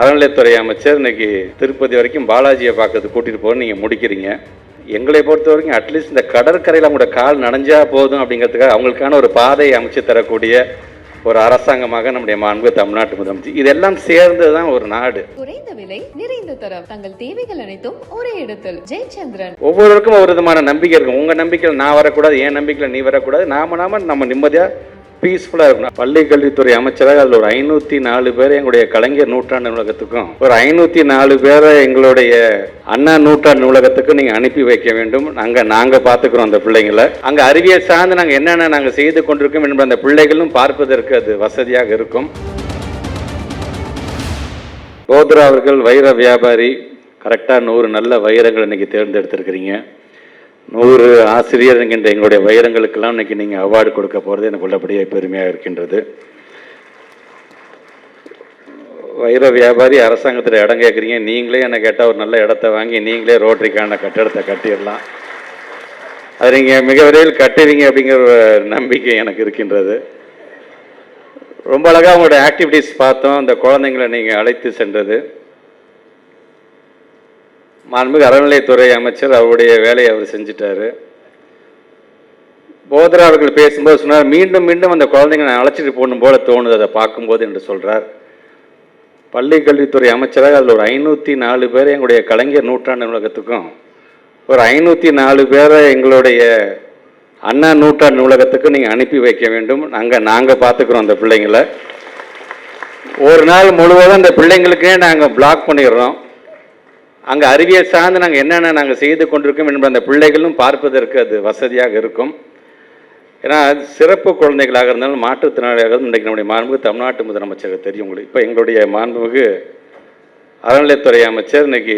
அறநிலையத்துறை அமைச்சர் இன்னைக்கு திருப்பதி வரைக்கும் பாலாஜியை பார்க்கறது கூட்டிகிட்டு போக நீங்கள் முடிக்கிறீங்க. எங்களை பொறுத்த வரைக்கும் அட்லீஸ்ட் இந்த கடற்கரையில் அவங்களோட கால் நனைஞ்சா போதும் அப்படிங்கிறதுக்காக அவங்களுக்கான ஒரு பாதையை அமைச்சு தரக்கூடிய ஒரு அரசாங்கமாக நம்முடைய மாண்பு தமிழ்நாட்டு முதலமைச்சர். இதெல்லாம் சேர்ந்து தான் ஒரு நாடு. குறைந்த விலை நிறைந்த தரம். தங்கள் தேவைகள் அனைத்தும் ஒரே இடத்தில். ஜெயச்சந்திரன். ஒவ்வொருவருக்கும் ஒரு விதமான நம்பிக்கை இருக்கும். உங்கள் நம்பிக்கையில் நான் வரக்கூடாது என் நம்பிக்கையில் நீ வரக்கூடாது. நாம நாம நம்ம நிம்மதியாக பீஸ்ஃபுல்லாக இருக்கணும். பள்ளி கல்வித்துறை அமைச்சராக அதில் ஒரு ஐநூற்றி நாலு பேர் எங்களுடைய கலைஞர் நூற்றாண்டு நூலகத்துக்கும் ஒரு ஐநூற்றி நாலு பேரை எங்களுடைய அண்ணா நூற்றாண்டு நூலகத்துக்கும் நீங்கள் அனுப்பி வைக்க வேண்டும். அங்கே நாங்கள் பார்த்துக்குறோம் அந்த பிள்ளைங்களை. அங்கே அறிவியல் சார்ந்து நாங்கள் என்னென்ன நாங்கள் செய்து கொண்டிருக்கோம் என்பது அந்த பிள்ளைகளும் பார்ப்பதற்கு அது வசதியாக இருக்கும். கோத்ரா அவர்கள் வைர வியாபாரி கரெக்டாக நூறு நல்ல வைரங்கள் இன்னைக்கு தேர்ந்தெடுத்திருக்கிறீங்க. நூறு ஆசிரியர் என்கின்ற எங்களுடைய வைரங்களுக்கெல்லாம் இன்றைக்கி நீங்கள் அவார்டு கொடுக்க போகிறது எனக்கு உள்ளபடியே பெருமையாக இருக்கின்றது. வைர வியாபாரி அரசாங்கத்தில் இடம் கேட்குறீங்க நீங்களே என்னை கேட்டால் ஒரு நல்ல இடத்த வாங்கி நீங்களே ரோட்டரிக்கான கட்டடத்தை கட்டிடலாம். அது நீங்கள் மிக விரைவில் கட்டுவீங்க அப்படிங்கிற ஒரு நம்பிக்கை எனக்கு இருக்கின்றது. ரொம்ப அழகாக உங்களோட ஆக்டிவிட்டீஸ் பார்த்தோம். அந்த குழந்தைங்களை நீங்கள் அழைத்து சென்றது. மாண்புமிகு அறநிலையத்துறை அமைச்சர் அவருடைய வேலையை அவர் செஞ்சிட்டாரு. போதரா அவர்கள் பேசும்போது சொன்னார் மீண்டும் மீண்டும் அந்த குழந்தைங்க நான் அழைச்சிட்டு போகணும் போல தோணுது அதை பார்க்கும்போது என்று சொல்கிறார் பள்ளி கல்வித்துறை அமைச்சராக அதில் ஒரு ஐநூற்றி நாலு பேர் எங்களுடைய கலைஞர் நூற்றாண்டு நூலகத்துக்கும் ஒரு ஐநூற்றி நாலு பேரை எங்களுடைய அண்ணா நூற்றாண்டு நூலகத்துக்கு நீங்கள் அனுப்பி வைக்க வேண்டும். நாங்கள் நாங்கள் பார்த்துக்குறோம் அந்த பிள்ளைங்களை. ஒரு நாள் முழுவதும் அந்த பிள்ளைங்களுக்கே நாங்கள் பிளாக் பண்ணிடுறோம். அங்கே அறிவியல் சார்ந்து நாங்கள் என்னென்ன நாங்கள் செய்து கொண்டிருக்கோம் என்பது அந்த பிள்ளைகளும் பார்ப்பதற்கு அது வசதியாக இருக்கும். ஏன்னா சிறப்பு குழந்தைகளாக இருந்தாலும் மாற்றுத்திறனாளியாக இன்றைக்கு நம்முடைய மாண்புமிகு தமிழ்நாட்டு முதலமைச்சருக்கு தெரியும் உங்களுக்கு. இப்போ எங்களுடைய மாண்புமிகு அறநிலையத்துறை அமைச்சர் இன்னைக்கு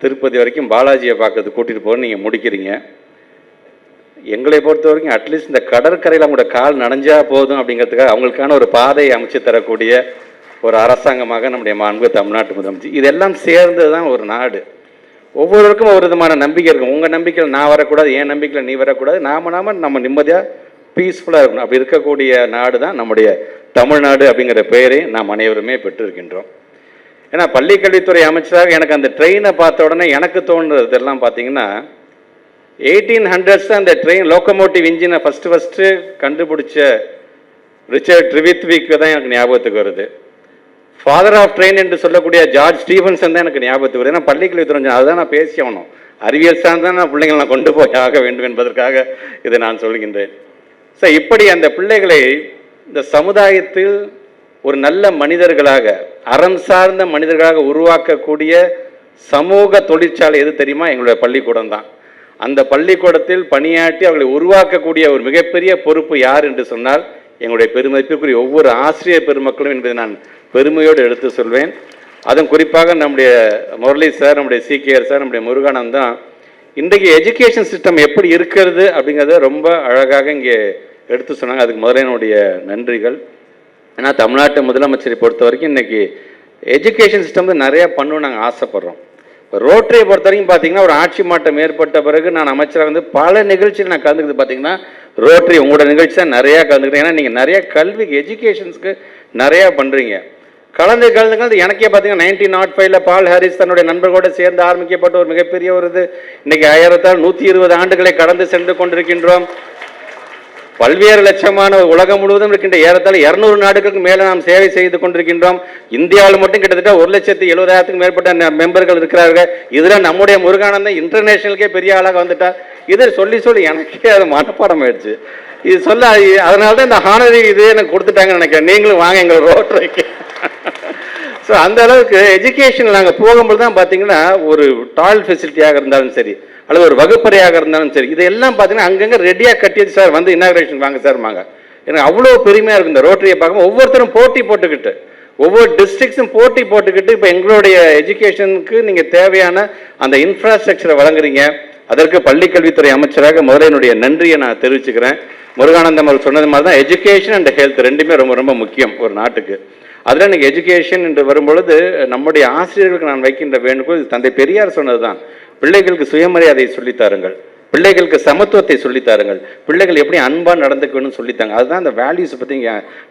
திருப்பதி வரைக்கும் பாலாஜியை பார்க்கறது கூட்டிகிட்டு போக நீங்கள் முடிக்கிறீங்க. எங்களை பொறுத்த வரைக்கும் அட்லீஸ்ட் இந்த கடற்கரையில் அவங்களோட கால் நனைஞ்சா போதும் அப்படிங்கிறதுக்காக அவங்களுக்கான ஒரு பாதையை அமைச்சு தரக்கூடிய ஒரு அரசாங்கமாக நம்முடைய மாண்பு தமிழ்நாட்டு முதலமைச்சர். இதெல்லாம் சேர்ந்து தான் ஒரு நாடு. ஒவ்வொருவருக்கும் ஒரு விதமான நம்பிக்கை இருக்கும். உங்கள் நம்பிக்கையில் நான் வரக்கூடாது என் நம்பிக்கையில் நீ வரக்கூடாது. நாம நாம நம்ம நிம்மதியாக பீஸ்ஃபுல்லாக இருக்கணும். அப்படி இருக்கக்கூடிய நாடு தான் நம்முடைய தமிழ்நாடு அப்படிங்கிற பெயரை நாம் அனைவருமே பெற்றிருக்கின்றோம். ஏன்னா பள்ளிக்கல்வித்துறை அமைச்சராக எனக்கு அந்த ட்ரெயினை பார்த்த உடனே எனக்கு தோன்றதெல்லாம் பார்த்தீங்கன்னா எயிட்டீன் ஹண்ட்ரட்ஸ் அந்த ட்ரெயின் லோக்கமோட்டிவ் இன்ஜினை ஃபஸ்ட்டு ஃபஸ்ட்டு கண்டுபிடிச்ச ரிச்சர்ட் ட்ரிவித்விக்கு தான் எனக்கு ஞாபகத்துக்கு வருது. ஃபாதர் ஆஃப் ட்ரெயின் என்று சொல்லக்கூடிய ஜார்ஜ் ஸ்டீஃபன்சன் தான் எனக்கு ஞாபகத்துக்கு வருது. ஏன்னா பள்ளிக்கல்வித்துறை அமைச்சர் அதுதான் நான் பேசி ஆகணும். அறிவியல் சார்ந்த தான் நான் பிள்ளைங்களை நான் கொண்டு போய் ஆக வேண்டும் என்பதற்காக இதை நான் சொல்கின்றேன். சார் இப்படி அந்த பிள்ளைகளை இந்த சமுதாயத்தில் ஒரு நல்ல மனிதர்களாக அறம் சார்ந்த மனிதர்களாக உருவாக்கக்கூடிய சமூக தொழிற்சாலை எது தெரியுமா? எங்களுடைய பள்ளிக்கூடம் தான். அந்த பள்ளிக்கூடத்தில் பணியாற்றி அவர்களை உருவாக்கக்கூடிய ஒரு மிகப்பெரிய பொறுப்பு யார் என்று சொன்னால் எங்களுடைய பெருமதிப்பிற்குரிய ஒவ்வொரு ஆசிரியர் பெருமக்களும் என்பதை நான் பெருமையோடு எடுத்து சொல்வேன். அதுவும் குறிப்பாக நம்முடைய முரளி சார் நம்முடைய சிகேஆர் சார் நம்முடைய முருகானந்த் தான் இன்றைக்கு எஜுகேஷன் சிஸ்டம் எப்படி இருக்கிறது அப்படிங்கிறத ரொம்ப அழகாக இங்கே எடுத்து சொன்னாங்க. அதுக்கு முதல்ல என்னுடைய நன்றிகள். ஏன்னா தமிழ்நாட்டு முதலமைச்சரை பொறுத்த வரைக்கும் இன்றைக்கி எஜுகேஷன் சிஸ்டம் வந்து நிறைய பண்ணணும்னு நாங்கள் ஆசைப்பட்றோம். இப்போ ரோட்டரியை பொறுத்த வரைக்கும் பார்த்தீங்கன்னா ஒரு ஆட்சி மாற்றம் ஏற்பட்ட பிறகு நான் அமைச்சராக வந்து பல நிகழ்ச்சியில் நான் கலந்துக்கிறது பார்த்தீங்கன்னா ரோட்டரி உங்களோட நிகழ்ச்சி தான் நிறையா கலந்துக்கிட்டேன். ஏன்னா நீங்கள் நிறையா கல்விக்கு எஜுகேஷன்ஸ்க்கு நிறையா பண்ணுறீங்க கலந்து கலந்து கலந்து எனக்கே பார்த்தீங்கன்னா நைன்டீன் நாட் oh ஃபைவ்ல பால் ஹாரிஸ் தன்னுடைய நண்பர்களோடு சேர்ந்து ஆரம்பிக்கப்பட்ட ஒரு மிகப்பெரிய ஒரு இது. இன்னைக்கு ஆயிரத்தால் நூற்றி இருபது ஆண்டுகளை கடந்து சென்று கொண்டிருக்கின்றோம். பல்வேறு லட்சமான உலகம் முழுவதும் இருக்கின்ற ஏறத்தாழ இரநூறு நாடுகளுக்கு மேலே நாம் சேவை செய்து கொண்டிருக்கின்றோம். இந்தியாவில் மட்டும் கிட்டத்தட்ட ஒரு லட்சத்தி எழுபதாயிரத்துக்கு மேற்பட்ட மெம்பர்கள் இருக்கிறார்கள். இதில் நம்முடைய முருகானந்தம் இன்டர்நேஷனலுக்கே பெரிய ஆளாக வந்துட்டார் இதை சொல்லி சொல்லி எனக்கே அது மனப்பாடம் ஆயிடுச்சு இது சொல்ல அதனால தான் இந்த ஹானரி இது எனக்கு கொடுத்துட்டாங்கன்னு நினைக்கிறேன். நீங்களும் வாங்க எங்கள் ரோட்டரிக்கு ஸோ அந்த அளவுக்கு எஜுகேஷன் நாங்கள் போகும்போது தான் பார்த்தீங்கன்னா ஒரு டாய்ல் ஃபெசிலிட்டியாக இருந்தாலும் சரி அல்லது ஒரு வகுப்பறையாக இருந்தாலும் சரி இதெல்லாம் பார்த்தீங்கன்னா அங்கங்கே ரெடியாக கட்டியது சார் வந்து இனாகிரேஷன் வாங்க சார் வாங்க எனக்கு அவ்வளோ பெருமையாக இருக்கும் இந்த ரோட்டரியை பார்க்கும் ஒவ்வொருத்தரும் போட்டி போட்டுக்கிட்டு ஒவ்வொரு டிஸ்ட்ரிக்ஸும் போட்டி போட்டுக்கிட்டு இப்போ எங்களுடைய எஜுகேஷனுக்கு நீங்கள் தேவையான அந்த இன்ஃப்ராஸ்ட்ரக்சரை வழங்குறீங்க. அதற்கு பள்ளிக்கல்வித்துறை அமைச்சராக முதல்ல என்னுடைய நன்றியை நான் தெரிவிச்சுக்கிறேன். முருகானந்தம் அவர் சொன்னது மாதிரி தான் எஜுகேஷன் அண்ட் ஹெல்த் ரெண்டுமே ரொம்ப ரொம்ப முக்கியம் ஒரு நாட்டுக்கு. அதில் எனக்கு எஜுகேஷன் என்று வரும்பொழுது நம்முடைய ஆசிரியர்களுக்கு நான் வைக்கின்ற வேண்டுகோள் தந்தை பெரியார் சொன்னது தான் பிள்ளைகளுக்கு சுயமரியாதை சொல்லித்தாருங்கள் பிள்ளைகளுக்கு சமத்துவத்தை சொல்லித்தாருங்கள் பிள்ளைகள் எப்படி அன்பாக நடந்துக்கணும்னு சொல்லித்தாங்க அதுதான் அந்த வேல்யூஸ் பற்றி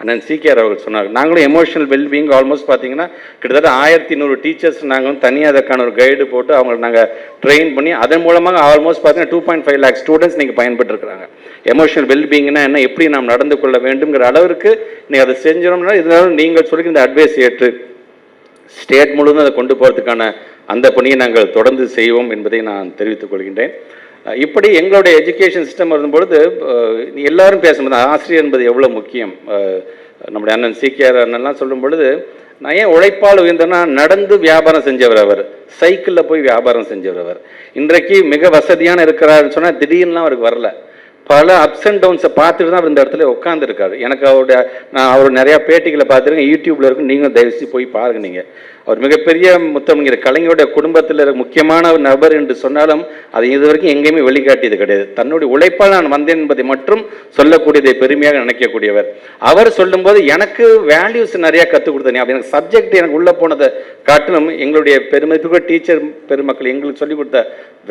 அண்ணன் சிகேஆர் அவர்கள் சொன்னார் நாங்களும் எமோஷனல் வெல்பீங் ஆல்மோஸ்ட் பார்த்தீங்கன்னா கிட்டத்தட்ட ஆயிரத்தி நூறு டீச்சர்ஸ் நாங்கள் தனியாக அதற்கான ஒரு கைடு போட்டு அவங்களை நாங்கள் ட்ரெயின் பண்ணி அதன் மூலமாக ஆல்மோஸ்ட் பார்த்தீங்கன்னா two point five lakh students நீங்கள் பயன்பட்டுருக்கிறாங்க எமோஷனல் வெல்பீங்னா என்ன எப்படி நாம் நடந்து கொள்ள வேண்டுங்கிற அளவிற்கு நீங்கள் அதை செஞ்சிடோம்னா இதனால நீங்கள் சொல்லிக்கிற இந்த அட்வைஸ் ஏற்று ஸ்டேட் முழுவதும் அதை கொண்டு போகிறதுக்கான அந்த பணியை நாங்கள் தொடர்ந்து செய்வோம் என்பதை நான் தெரிவித்துக் கொள்கின்றேன். இப்படி எங்களுடைய எஜுகேஷன் சிஸ்டம் வரும்பொழுது எல்லாரும் பேசும்போது ஆசிரியர் என்பது எவ்வளோ முக்கியம்? நம்முடைய அண்ணன் சீக்கியார் அண்ணன்லாம் சொல்லும் பொழுது நான் ஏன் உழைப்பால் உயர்ந்தேன்னா நடந்து வியாபாரம் செஞ்சவர் அவர். சைக்கிளில் போய் வியாபாரம் செஞ்சவர் அவர். இன்றைக்கு மிக வசதியான இருக்கிறாருன்னு சொன்னால் திடீர்னுலாம் அவருக்கு வரல. பல அப்ஸ் அண்ட் டவுன்ஸை பார்த்துட்டு தான் அவர் இந்த இடத்துல உட்காந்துருக்காரு எனக்கு அவருடைய நான் அவர் நிறையா பேட்டிகளை பார்த்துருக்கேன் யூடியூப்ல இருக்கு நீங்களும் தயவுசெய்து போய் பாருங்க நீங்கள் அவர் மிகப்பெரிய முத்தமிழ்கிற கலைஞருடைய குடும்பத்தில் முக்கியமான ஒரு நபர் என்று சொன்னாலும் அதை இது வரைக்கும் எங்கேயுமே வெளிக்காட்டியது கிடையாது. தன்னுடைய உழைப்பால் நான் வந்தேன் என்பதை மட்டும் சொல்லக்கூடியதை பெருமையாக நினைக்கக்கூடியவர். அவர் சொல்லும்போது எனக்கு வேல்யூஸ் நிறையா கற்றுக் கொடுத்தேன் அப்படி எனக்கு சப்ஜெக்ட் எனக்கு உள்ளே போனதை காட்டிலும் எங்களுடைய பெருமதிப்புக்கு டீச்சர் பெருமக்கள் எங்களுக்கு சொல்லிக் கொடுத்த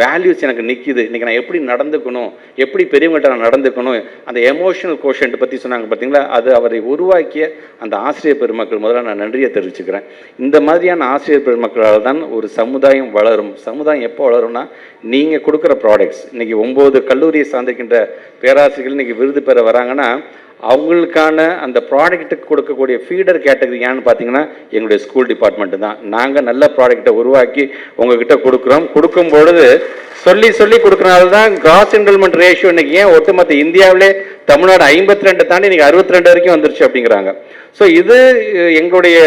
வேல்யூஸ் எனக்கு நிற்கிது இன்றைக்கி நான் எப்படி நடந்துக்கணும் எப்படி பெரியவங்கள்ட்ட நான் நடந்துக்கணும் அந்த எமோஷனல் கோஷன்ட் பற்றி சொன்னாங்க பார்த்தீங்களா அது அவரை உருவாக்கிய அந்த ஆசிரியர் பெருமக்கள். முதல்ல நான் நன்றியை தெரிவிச்சுக்கிறேன். இந்த மாதிரி மாதிரியான ஆசிரியர் பெருமக்களால் தான் ஒரு சமுதாயம் வளரும். சமுதாயம் எப்போ வளரும்னா நீங்கள் கொடுக்குற ப்ராடக்ட்ஸ் இன்னைக்கு ஒம்பது கல்லூரியை சார்ந்திருக்கின்ற பேராசிரியர்கள் இன்னைக்கு விருது பெற வராங்கன்னா அவங்களுக்கான அந்த ப்ராடக்ட்டுக்கு கொடுக்கக்கூடிய ஃபீடர் கேட்டகரி ஏன்னு பார்த்தீங்கன்னா எங்களுடைய ஸ்கூல் டிபார்ட்மெண்ட்டு தான். நாங்கள் நல்ல ப்ராடக்ட்டை உருவாக்கி உங்ககிட்ட கொடுக்குறோம். கொடுக்கும் பொழுது சொல்லி சொல்லி கொடுக்கறனால தான் கிராஸ் என்ரோல்மெண்ட் ரேஷியோ இன்னைக்கு ஏன் ஒட்டுமொத்த இந்தியாவிலே தமிழ்நாடு ஐம்பத்தி ரெண்டு தாண்டி இன்னைக்கு அறுபத்தி ரெண்டு வரைக்கும் வந்துருச்சு அப்படிங்கிறாங்க. ஸோ இது எங்களுடைய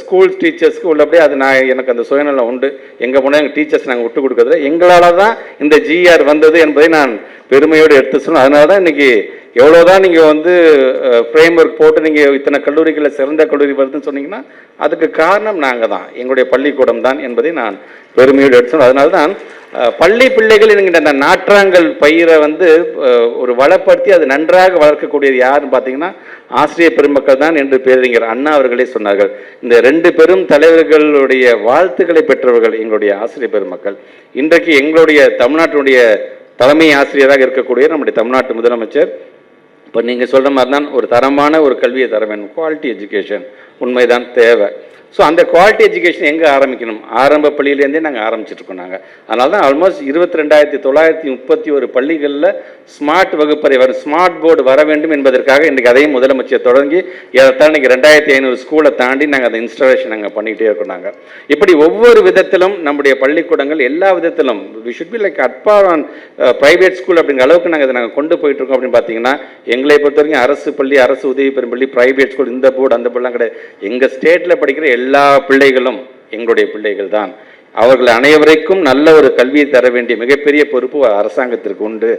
ஸ்கூல் டீச்சர்ஸ்க்கு உள்ளபடியே அது நான் எனக்கு அந்த சுயநலம் உண்டு. எங்கே போனால் எங்கள் டீச்சர்ஸ் நாங்கள் விட்டு கொடுக்குறது எங்களால் தான் இந்த ஜிஆர் வந்தது என்பதை நான் பெருமையோடு எடுத்து சொல்லணும் அதனால தான் இன்னைக்கு எவ்வளோதான் நீங்கள் வந்து ஃப்ரேம் ஒர்க் போட்டு நீங்கள் இத்தனை கல்லூரிகளில் சிறந்த கல்லூரி வருதுன்னு சொன்னீங்கன்னா அதுக்கு காரணம் நாங்கள் தான் எங்களுடைய பள்ளிக்கூடம் தான் என்பதை நான் பெருமையோடு எடுத்து அதனால தான் பள்ளி பிள்ளைகள் என்கின்ற அந்த நாற்றாங்கல் பயிரை வந்து ஒரு வளப்படுத்தி அது நன்றாக வளர்க்கக்கூடியது யாருன்னு பார்த்தீங்கன்னா ஆசிரியர் பெருமக்கள் தான் என்று பேரறிஞர் அண்ணா அவர்களே சொன்னார்கள். இந்த ரெண்டு பெரும் தலைவர்களுடைய வாழ்த்துக்களை பெற்றவர்கள் எங்களுடைய ஆசிரியர் பெருமக்கள். இன்றைக்கு எங்களுடைய தமிழ்நாட்டினுடைய தலைமை ஆசிரியராக இருக்கக்கூடிய நம்முடைய தமிழ்நாட்டு முதலமைச்சர் இப்போ நீங்கள் சொல்கிற மாதிரி தான் ஒரு தரமான ஒரு கல்வியை தர வேணும் குவாலிட்டி எஜுகேஷன் உண்மைதான் தேவை. ஸோ அந்த குவாலிட்டி எஜுகேஷன் எங்கே ஆரம்பிக்கணும்? ஆரம்ப பள்ளியிலேருந்தே நாங்கள் ஆரம்பிச்சிட்ருக்கோம் நாங்கள் அதனால தான் ஆல்மோஸ்ட் இருபத்தி ரெண்டாயிரத்தி தொள்ளாயிரத்தி முப்பத்தி ஒரு பள்ளிகளில் ஸ்மார்ட் வகுப்பறை வரும் ஸ்மார்ட் போர்டு வர வேண்டும் என்பதற்காக இன்றைக்கு அதையும் முதலமைச்சர் தொடங்கி ஏறத்தாழ இன்னைக்கு ரெண்டாயிரத்தி ஐநூறு ஸ்கூலை தாண்டி நாங்கள் அந்த இன்ஸ்டாலேஷன் நாங்கள் பண்ணிக்கிட்டே இருக்கோம் நாங்கள் இப்படி ஒவ்வொரு விதத்திலும் நம்முடைய பள்ளிக்கூடங்கள் எல்லா விதத்திலும் we should be like at par on private school அப்படிங்கிற அளவுக்கு நாங்கள் இதை நாங்கள் கொண்டு போயிட்டு இருக்கோம் அப்படின்னு பார்த்தீங்கன்னா எங்களை பொறுத்த வரைக்கும் அரசு பள்ளி அரசு உதவி பெறும் பள்ளி ப்ரைவேட் ஸ்கூல் இந்த போர்டு அந்த போர்டுலாம் கிடையாது. எங்கள் ஸ்டேட்டில் படிக்கிற எல்லா எல்லா பிள்ளைகளும் எங்களுடைய பிள்ளைகள் தான் அவர்கள் அனைவருக்கும் நல்ல ஒரு கல்வியை தர வேண்டிய மிகப்பெரிய பொறுப்பு அரசாங்கத்திற்கு உண்டு.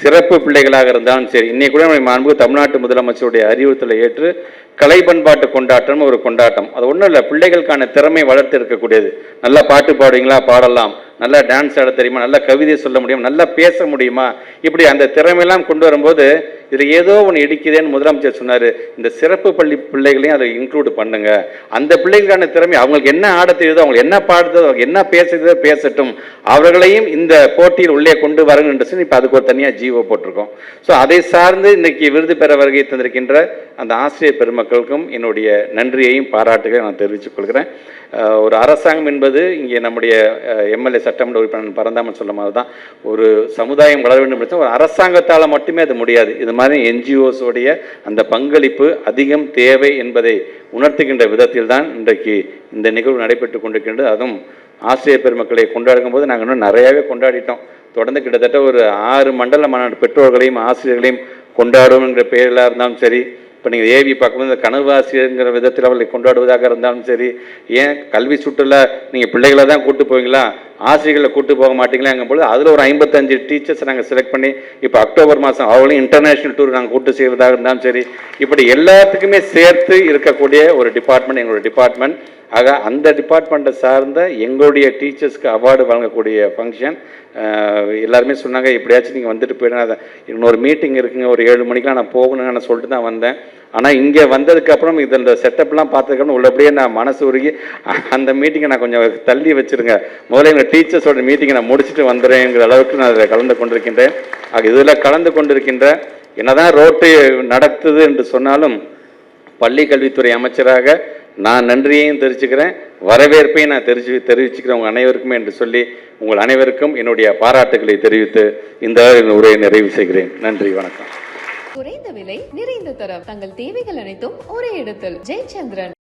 சிறப்பு பிள்ளைகளாக இருந்தாலும் சரி இன்னைக்கு கூட நம்முடைய மாண்பு தமிழ்நாட்டு முதலமைச்சருடைய அறிவுறுத்தலை ஏற்று கலை பண்பாட்டு கொண்டாட்டம் ஒரு கொண்டாட்டம். அது ஒன்றும் இல்லை பிள்ளைகளுக்கான திறமை வளர்த்து இருக்கக்கூடியது. நல்லா பாட்டு பாடுவீங்களா? பாடலாம். நல்லா டான்ஸ் ஆட தெரியுமா? நல்லா கவிதை சொல்ல முடியும்? நல்லா பேச முடியுமா? இப்படி அந்த திறமையெல்லாம் கொண்டு வரும்போது இதில் ஏதோ ஒன்று இடிக்குதேன்னு முதலமைச்சர் சொன்னார். இந்த சிறப்பு பள்ளி பிள்ளைகளையும் அதை இன்க்ளூட் பண்ணுங்க. அந்த பிள்ளைகளுக்கான திறமை அவங்களுக்கு என்ன ஆட தெரியுதோ அவங்களுக்கு என்ன பாடுதோ அவங்க என்ன பேசுகிறதோ பேசட்டும். அவர்களையும் இந்த போட்டியில் உள்ளே கொண்டு வரணும் என்று சொல்லி இப்போ அதுக்கு ஒரு தனியாக ஜீவோ போட்டிருக்கோம். ஸோ அதை சார்ந்து இன்னைக்கு விருது பெற வருகை தந்திருக்கின்ற அந்த ஆசிரியர் பெருமக்களுக்கும் என்னுடைய நன்றியையும் பாராட்டுகளை நான் தெரிவித்துக் கொள்கிறேன். ஒரு அரசாங்கம் என்பது இங்கே நம்முடைய எம்எல்ஏ சட்டமன்ற உறுப்பினர் பரந்தாமன் சொல்ல மாதிரி தான் ஒரு சமுதாயம் வளர வேண்டும் ஒரு அரசாங்கத்தால் மட்டுமே அது முடியாது. இது மாதிரி என்ஜிஓஸோடைய அந்த பங்களிப்பு அதிகம் தேவை என்பதை உணர்த்துகின்ற விதத்தில் தான் இன்றைக்கு இந்த நிகழ்வு நடைபெற்று கொண்டிருக்கின்றது. அதுவும் ஆசிரியர் பெருமக்களை கொண்டாடும் போது நாங்கள் இன்னும் நிறையாவே கொண்டாடிட்டோம். தொடர்ந்து கிட்டத்தட்ட ஒரு ஆறு மண்டல மாநாடு பெற்றோர்களையும் ஆசிரியர்களையும் கொண்டாடுவோங்கிற பெயரில் இருந்தாலும் சரி இப்போ நீங்கள் ஏவி பார்க்கும்போது இந்த கனவு விதத்தில் அவர்களை கொண்டாடுவதாக இருந்தாலும் சரி ஏன் கல்வி சுற்றுலா நீங்கள் பிள்ளைகளை தான் கூட்டு போவீங்களா? ஆசிரியர்களை கூட்டு போக மாட்டீங்களாங்கும் பொழுது அதில் ஒரு ஐம்பத்தஞ்சு டீச்சர்ஸ் நாங்கள் செலக்ட் பண்ணி இப்போ அக்டோபர் மாதம் அவங்களையும் இன்டர்நேஷ்னல் டூர் நாங்கள் கூட்டு செய்வதாக இருந்தாலும் சரி இப்படி எல்லாத்துக்குமே சேர்த்து இருக்கக்கூடிய ஒரு டிபார்ட்மெண்ட் எங்களுடைய டிபார்ட்மெண்ட் ஆக அந்த டிபார்ட்மெண்ட்டை சார்ந்த எங்களுடைய டீச்சர்ஸ்க்கு அவார்டு வழங்கக்கூடிய ஃபங்க்ஷன் எல்லாருமே சொன்னாங்க எப்படியாச்சும் நீங்கள் வந்துட்டு போயிடுங்க. இன்னொரு மீட்டிங் இருக்குங்க. ஒரு ஏழு மணிக்கெலாம் நான் போகணும்னு நான் சொல்லிட்டு தான் வந்தேன். ஆனால் இங்கே வந்ததுக்கப்புறம் இது இந்த செட்டப்லாம் பார்த்ததுக்கப்புறம் உள்ளபடியே நான் மனசு உருகி அந்த மீட்டிங்கை நான் கொஞ்சம் தள்ளி வச்சுருங்க. முதல்ல எங்கள் டீச்சர்ஸோட மீட்டிங்கை நான் முடிச்சுட்டு வந்துடுறேங்கிற அளவுக்கு நான் அதில் கலந்து கொண்டிருக்கின்றேன். ஆக இதில் கலந்து கொண்டிருக்கின்ற என்னதான் ரோட்டு நடத்துது என்று சொன்னாலும் பள்ளி கல்வித்துறை அமைச்சராக நான் நன்றியையும் தெரிவிச்சுக்கிறேன் வரவேற்பையும் நான் தெரிஞ்சு தெரிவிச்சுக்கிறேன் உங்கள் அனைவருக்குமே என்று சொல்லி உங்கள் அனைவருக்கும் என்னுடைய பாராட்டுகளை தெரிவித்து இந்த உரையை நிறைவு செய்கிறேன். நன்றி வணக்கம். குறைந்த விலை நிறைந்த தரம் தங்கள் தேவைகள் அனைத்தும் ஒரே இடத்தில். ஜெயச்சந்திரன்.